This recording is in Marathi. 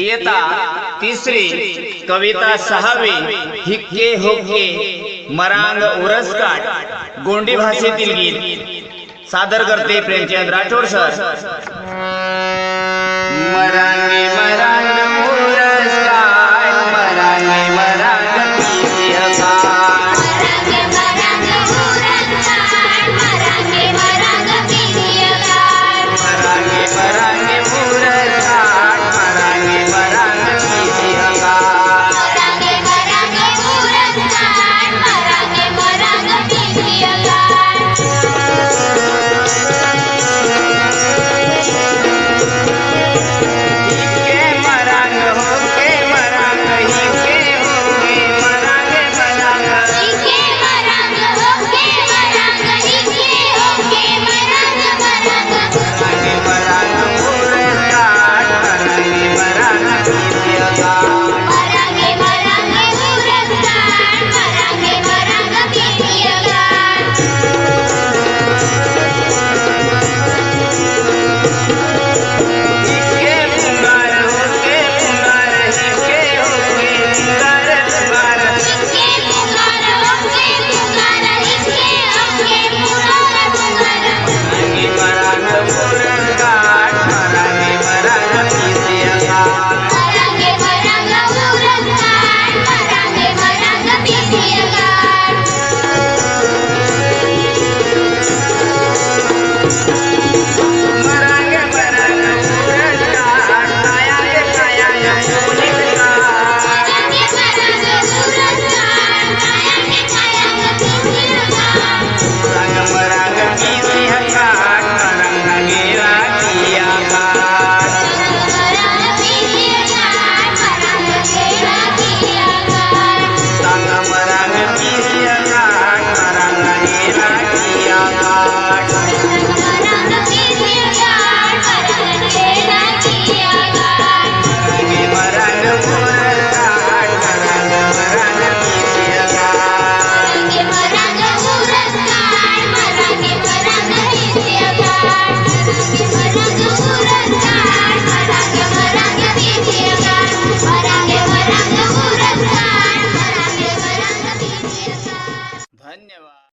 इयता तिसरी कविता सहावी हिक्के होके मरांग उरसकाट गोंडी भाषेतील गीत. सादर करते प्रेमचंद राठोड सर. मरांगे मरांगे ネは